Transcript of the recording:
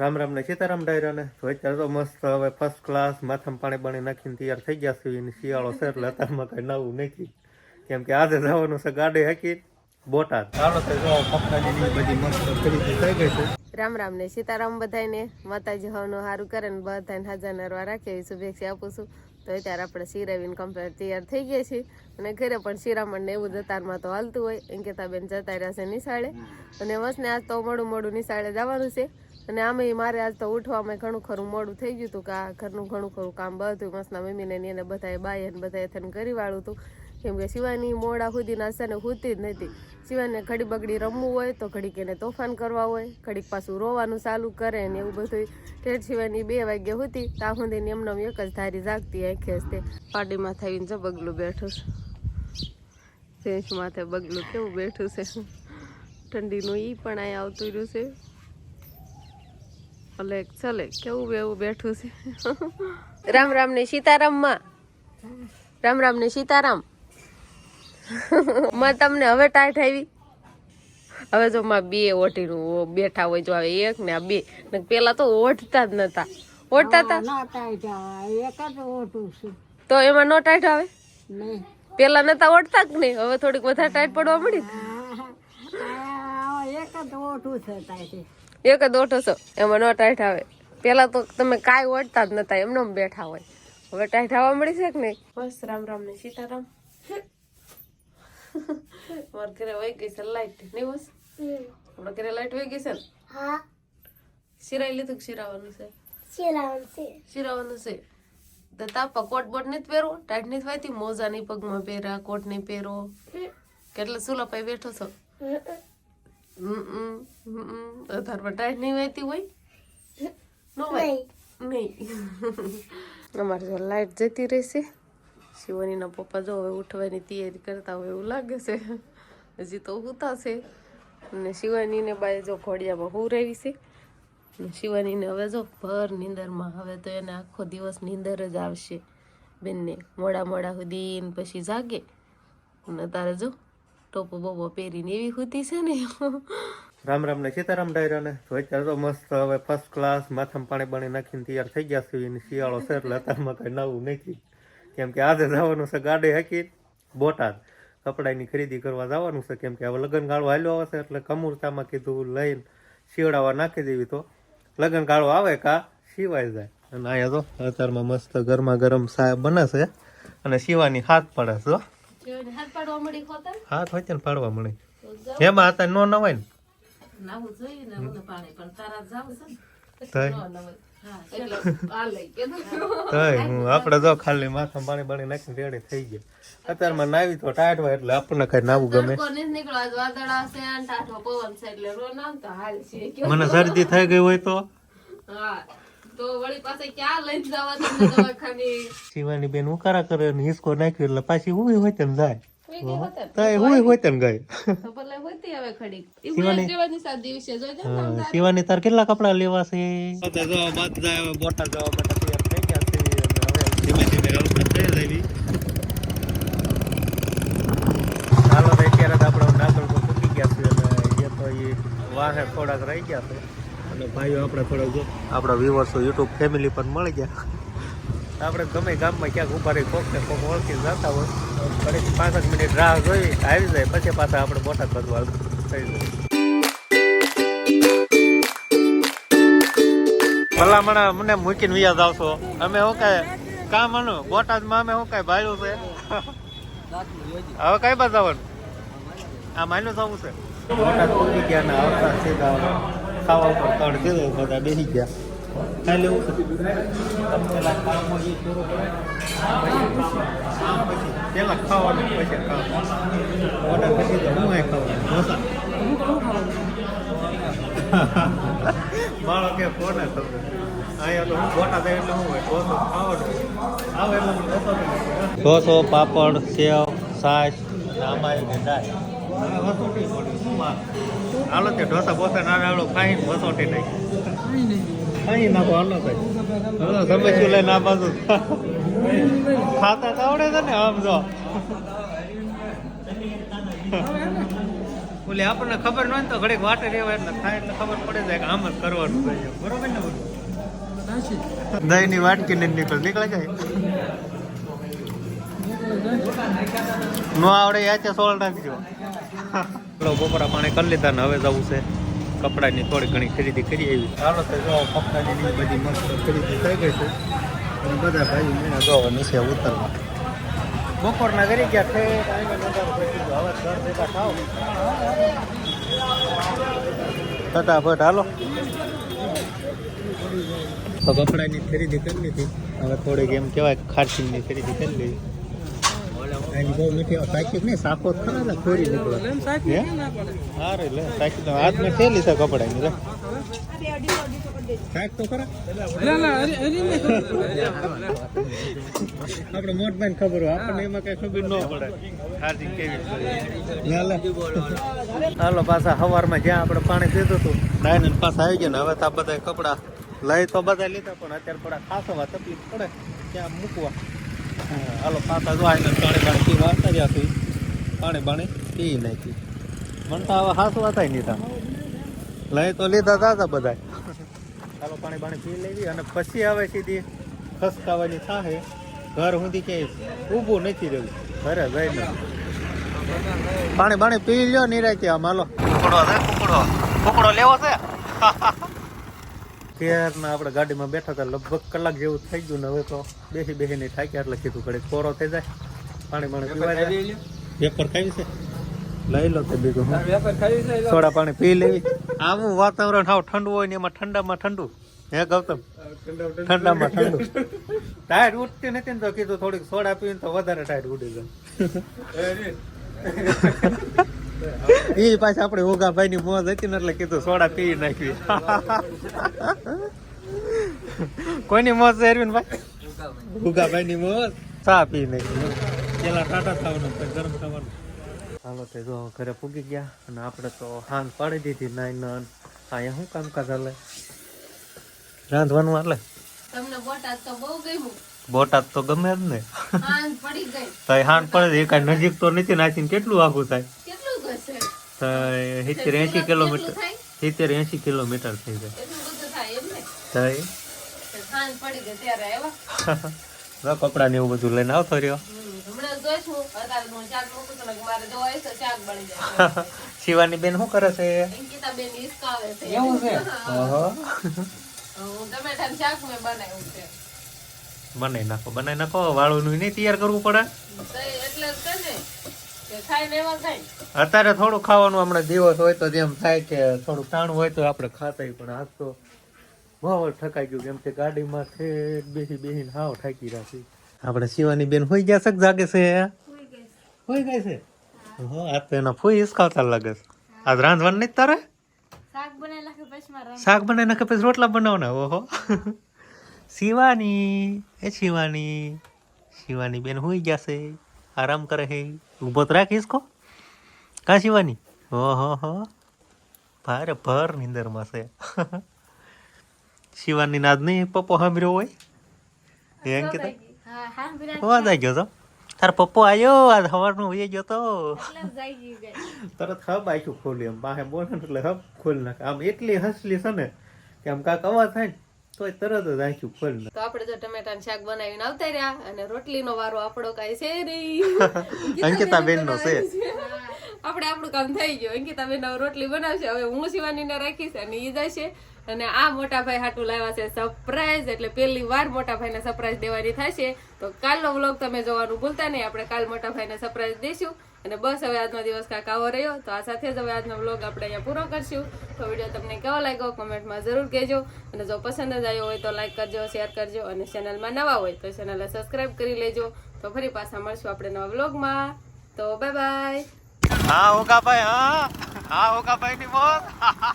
રામ રામ ને સીતારામ ડાયરાને તો અત્યારે તો મસ્ત હવે ફર્સ્ટ ક્લાસ માથામાં પાણી પાણી નાખીને તૈયાર થઈ ગયા છે અને શિયાળો છે એટલે અત્યારમાં કઈ નવું નથી. કેમ કે આજે જવાનું છે ગાડી હાકી બોટાદ. ચાલો તો જો કપડાની બધી મસ્ત ખરીદી થઈ ગઈ છે. રામ રામ ને સીતારામ બધાને માતાજી હવનું સારું કરે ને બધાને હાજર નરવા રાખે એવી શુભેચ્છા આપું છું. તો અત્યારે આપણે શિરાવીને કમ્પ્લેટ તૈયાર થઈ ગયા છીએ. અને ઘરે પણ શિરામણ ને એવું દતારમાં તો હાલતું હોય. અંકિતાબેન જતા રહ્યા છે નિશાળે અને વસને આજ તો મોડું મોડું નિશાળે જવાનું છે. અને આમે મારે આજ તો ઉઠવામાં ઘણું ખરું મોડું થઈ ગયું હતું કે આ ઘરનું ઘણું ખરું કામ બધું મસ્તના મમ્મીને એને બધાએ બાય અને બધાએ થઈને કરી વાળું હતું. કેમ કે શિવાની મોડા સુધી નાસ્તા ને હોતી જ નથી શિવાને ઘડી બગડી રમવું હોય તો ઘડીક એને તોફાન કરવા હોય, ઘડીક પાછું રોવાનું ચાલુ કરે ને એવું બધું. ઠેઠ શિવાની બે વાગે હતી ત્યાં સુધી એમને એક જ ધારી જાગતી આંખે હસતે પાર્ટીમાં થઈને જો બગલું બેઠું છે. માથે બગલું કેવું બેઠું છે. ઠંડીનું ઈ પણ અહીંયા આવતું રહ્યું છે. ભલે ચલે કેવું એવું બેઠું છે? રામ રામ ને સીતારામમાં રામ રામ ને સીતારામ. માં તમને હવે ટાઈટ આવી. હવે જો માં બે ઓટીનું બેઠા હોય જો હવે એક ને આ બે. ને પેલા તો ઓઢતા જ નતા. ઓઢતા હતા તો એમાં નો ટાઈટ આવે? નહીં. પેલા નતા ઓઢતા જ નહીં? હવે થોડીક વધારે ટાઈટ પડવા મળી એક જ ઓઢું છે ટાઈટ એક જ ઓઠો છો. એમાં નો ટાઈટ આવે. પેલા તો તમે કાંઈ ઓઢતા જ નતા એમને એમ બેઠા હોય. હવે ટાઈટ આવવા મળી છે કે નહીં? બસ રામ રામ ને સીતારામ. મારા ઘરે વહી ગઈ છે લાઈટ. નહીં બસ? આપણા ઘરે લાઈટ વહી ગઈ છે ને? હા. સિરાઈ લીધું કે સિરાવાનું છે? સિરાવાનું છે. સિરાવાનું છે. તો તાપા કોટ બોટ નથી પહેરો ટાઈટ નહીં વાયતી? મોજા નહીં પગમાં પહેરા કોટ નહીં પહેરો કેટલા સુલા પાઈ બેઠો છો? અધાર ટાઈટ નહીં વહેતી હોય? નો નહીં. અમારે જો લાઈટ જતી રહેશે શિવાનીના પપ્પા જો હવે ઉઠવાની તૈયારી કરતા હોય એવું લાગે છે. હજી તો ઉતાશે અને શિવાનીને બાય જો ઘોડિયામાં હું રહેવી છે. શિવાનીને હવે જો ભર નીંદરમાં. હવે તો એને આખો દિવસ નીંદર જ આવશે. બેનને મોડા મોડા સુધી પછી જાગે. અને તારે જો ટોપો બોબો પહેરીને એવી હુતી છે ને. રામ રામ ને સીતારામ ડાયરાને તો અત્યારે તો મસ્ત હવે ફર્સ્ટ ક્લાસ માથામાં પાણી બાણી નાખીને તૈયાર થઈ ગયા છે અને શિયાળો છે એટલે અત્યારમાં કઈ નવું નથી. કેમ કે આજે જવાનું છે ગાડી હાકી, બોટાદ. કપડાની ખરીદી કરવા જવાનું છે. કેમ કે હવે લગ્ન ગાળો હાલ્યો છે એટલે કમુરતામાં કીધું લઈને શિવડાવવા નાખી દેવી તો. લગ્ન ગાળો આવે કા સિવાય જાય. અને અહીંયા તો અત્યારમાં મસ્ત ગરમા ગરમ સાહેબ બને છે. અને શિવાની હાથ પડે છે હાથ હોય ને પાડવા મળે. એમાં હતા નો નવાય ને? નાવું જોઈએ ને મને પાણી પણ તારા જાવ છે ને તોય. ન નવાય. હા, એટલે આ લઈ કીધું. તોય હું આપણે જો ખાલી માથા પાણી પાણી નાખીને રેડી થઈ ગયા. અત્યારમાં નાવી તો ટાઈટ એટલે આપણને કઈ નાવું ગમે? મને શરદી થઈ ગઈ હોય તો? હા. તો વળી પાસે ક્યાં જવા તમને દવાખાને? શિવાની બેન ઉકારા કરે ને હિસકો નાખ્યો એટલે પાછી ઊભી હોય તેમ જાય. શિવાની તાર કેટલા કપડા લેવા છે? તો અત્યારે આપણે ગયા છે અને એ તો એ વાહે થોડાક રહી ગયા છે. અને ભાઈઓ આપણે થોડો જો આપણા વ્યુઅર્સો યુટ્યુબ ફેમિલી પણ મળી ગયા. આપણે ગમે ગામમાં ક્યાંક ઊભા રહી કોક ને કોક ઓળખી જતા હોય. ફરીથી પાંસઠ મિનિટ રાહ જોઈ આવી જાય પછી પાછા આપણે બોટાદ બધું થઈ જાય. ભલામણ મને મૂકીને વ્યાજ આવશો અમે શું કઈ કામ આનું? બોટાદમાં અમે શું કઈ ભાડ્યું છે? હવે કઈ બાજુ જવાનું આ માયલું થવું છે. બોટાદ પહોંચી ગયા ને આવતા સીધા ખાવા ઉપર તળ દીધો બધા બેસી ગયા. ખાઈ લેવું પેલા ખાવાનું પૂરું કરે પછી પેલા ખાવાનું બોટાદ પછી તો હું ખાવાનું. ઢોસા. મારો કે કોને તમને અહીંયા તો હું બોટા દે એટલે હું હોય ઢોસો ખાવાનું આવે એટલે ઢોસો પાપડ સેવ છાશ આમાં હવે વસોટી પડી શું વાત હાલો તે ના હાલો ખાઈને વસોટી નાખો. ભાઈ બાજુ? ખાતા આવડે છે ને, આમ જો. ઓલે આપણને ખબર ન હોય તો ઘડીક વાટે રહેવાય એટલે થાય એટલે ખબર પડે જાય કે આમ જ કરવાનું છે બરોબર ને બધું? દહીં ની વાટકી ને નીકળ, નીકળે જાય. નો આવડે યાચે સોળ નાખજો. ચલો બપોરા પાણી કરી લીધા ને હવે જવું છે. કપડાની થોડી ઘણી ખરીદી કરી આવી. ચાલો તો જો કપડાની બધી મસ્ત ખરીદી થઈ ગઈ છે. અને બધા ભાઈ મેં જો નીચે ઉતરવા. બપોરના કરી ગયા છે. હવે ઘર હાલો કપડાની ખરીદી કરી લીધી. હવે થોડીક એમ કહેવાય ખારસીની ખરીદી કરી લીધી. એની બહુ મીઠી સાચી નહીં સાફો જ ખરા ને ખોરી નીકળે હે? હારે લે સાચી તો હાથમાં થેલી છે સાચ તો ખરા આપણે મોટભાઈ ખબર હોય આપણને એમાં કઈ ખબર ન પડે કેવી લે. હાલો પાછા સવારમાં જ્યાં આપણે પાણી પીધું હતું ડાયન પાછા આવી ગયા ને હવે તો આ બધા કપડા લઈ તો બધા લીધા પણ અત્યારે થોડા ખાસવા તકલીફ પડે ત્યાં મૂકવા હા, હાલો પાછા જો આવીને પાણી પાણી પીવા રહ્યા છીએ પાણી પાણી પી નાખી. મને તો હવે હાસવા થાય નહીં લઈ તો લીધા હતા બધા ચાલો પાણી પાણી પી લેવી અને પછી આવે સીધી ખસકાવાની થાહે. ઘર સુધી ક્યાંય ઊભું નથી રહ્યું. ઘરે જઈને પાણી પાણી પી લ્યો, નિરાયતે આમ. હાલો. કુકડો છે, કુકડો. કુકડો લેવો છે? ક્યારના આપણે ગાડીમાં બેઠા હતા લગભગ કલાક જેવું થઈ ગયું ને હવે તો બેસી બેસીને થાક્યા એટલે કીધું ઘડીક કોરો થઈ જાય પાણી પાણી પીવાય જાય. પેપર ખાવી છે લઈ લો તે બીજું સોડા પાણી પી લેવી. આવું વાતાવરણ હાવ ઠંડુ હોય ને એમાં ઠંડામાં ઠંડુ. હે ગૌતમ? ઠંડામાં ઠંડુ. ટાયર ઉઠતી નથી ને તો કીધું થોડીક સોડા પીને તો વધારે ટાયર ઉડી જાય. એ પાછા આપણે ઓગા ભાઈ ની મોજ હતી ને એટલે કીધું સોડા પી નાખવી કોઈની મોજ છે અરવિંદ ભાઈ? ઉગા ભાઈ ની મોજ? ચા પી નાખી. પેલા ટાટા થવાનું પછી ગરમ થવાનું હાલો તે જો ઘરે પૂગી ગયા અને આપણે તો હાન પાડી દીધી નાઈ નાન. અહીંયા શું કામકાજ હાલે? રાંધવાનું હાલે? તમને બોટાદ તો બહુ ગમ્યું. બોટાદ તો ગમે જ ને. આન પડી ગઈ. તો હાન પડે એ કઈ નજીક તો નથી નાચીને કેટલું આઘું થાય? સિત્તેર એંશી કિલોમીટર. સિત્તેર એંશી કિલોમીટર થઈ જાય. થાય કપડાં ને એવું બધું લઈને આવતો રહ્યો. શિવાની બેન શું કરે છે? અંકિતા બેન હિસકાવે છે. એવું છે? હા. ઓહો. હું ટમેટાનું શાક મેં બનાવ્યું છે. બનાવી નાખો બનાવી નાખો. વાળું નહીં તૈયાર કરવું પડે. એટલે અત્યારે થોડું ખાવાનું હમણાં દિવસ હોય તો જેમ થાય કે થોડું ટાણું હોય તો આપણે ખાતા પણ આજ તો બહુ ઠકાઈ ગયું કેમ કે ગાડીમાં છે બેસી બેસીને હાવ ઠાકી રાખી આપણે શિવાની બેન હોઈ ગયા છે જાગે છે હોઈ ગઈ છે. હા આ તો એના ફૂઈ હિસકાવતા લાગે છે. આજ રાંધવાનું નહીં તારે? શાક બનાવી નાખે પછી રોટલા બનાવના ઓહો. શિવાની એ શિવાની શિવાની બેન હોઈ ગયા છે. આરામ કરે છે ઊભો તો રાખીશ કો કા શિવાની? ઓહો હો. ભારે ભર નિંદરમાં છે. શિવાની નાદ નહીં પપ્પો સાંભળ્યો હોય? એ કે વાત હા આવી ગયો તો તાર પપ્પો આવ્યો આજ સવારનો વહી ગયો તો. તરત હબ આખું ખોલ્યું એમ. પાસે બોલે ને એટલે હબ ખોલી નાખે. આમ એટલી હસલી છે ને કે આમ કાંક અવાજ થાય ને તોય તરત જ આખી ફળ તો આપણે જો ટમેટાનું શાક બનાવીને આવતા રહ્યા અને રોટલીનો વારો આપણો કાઈ છે નહીં. અંકિતા બેનનો છે. આપણે આપણું કામ થઈ ગયું. અંકિતા બેન રોટલી બનાવશે. હવે હું શિવાની ને રાખીશ અને ઈ જશે. અને આ મોટા ભાઈ હાટું લાવ્યા છે સરપ્રાઈઝ એટલે પહેલી વાર મોટા ભાઈને સરપ્રાઈઝ દેવાની થશે. તો કાલનો વ્લોગ તમે જોવાનું ભૂલતા નહીં. આપણે કાલ મોટા ભાઈને સરપ્રાઈઝ દઈશું અને બસ હવે આજનો દિવસ કાંઈક આવો રહ્યો. તો આ સાથે જ હવે આજનો બ્લોગ આપણે અહીંયા પૂરો કરશું. તો વીડિયો તમને કેવો લાગ્યો કોમેન્ટમાં જરૂર કહેજો. અને જો પસંદ જ આવ્યો હોય તો લાઈક કરજો શેર કરજો અને ચેનલમાં નવા હોય તો ચેનલને સબસ્ક્રાઈબ કરી લેજો. તો ફરી પાછા મળશું આપણે નવા વ્લોગમાં તો બાય બાય હા ઓકા ભાઈ હા. હા ઓકા ની મોત.